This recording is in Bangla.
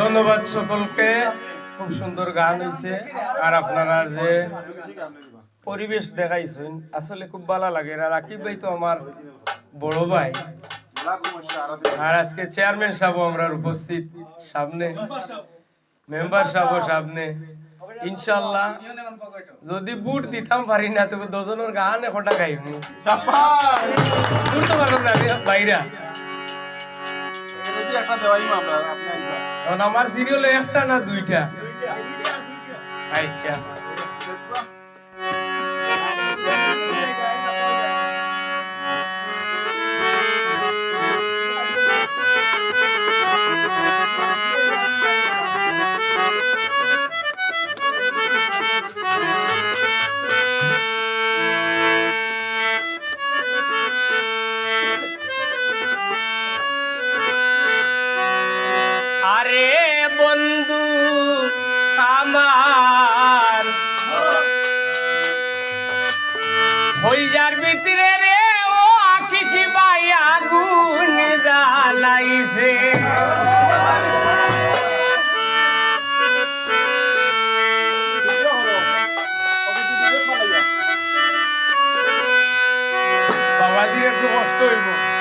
ধন্যবাদ সকলকে। খুব সুন্দর গান হয়েছে আর আপনারা যে পরিবেশ দেখাইছেন আসলে খুব ভালো লাগে। আর রাকিব ভাই তো আমার বড় ভাই। আর আজকে চেয়ারম্যান সাহেব আমরা উপস্থিত সামনে। মেম্বার সাহেব সামনে। ইনশাল্লাহ যদি বুট দিতাম পারি না তবে দুজনের গান একটা গাইব বুট তো পারলাম না বাইরা। একটা দেওয়াই আমরা কারণ আমার সিরিয়ালে একটা না দুইটা? আচ্ছা। হইজার ভিতরে রে ও আখি কি বাই জ্বালাইছে। কষ্ট হইব।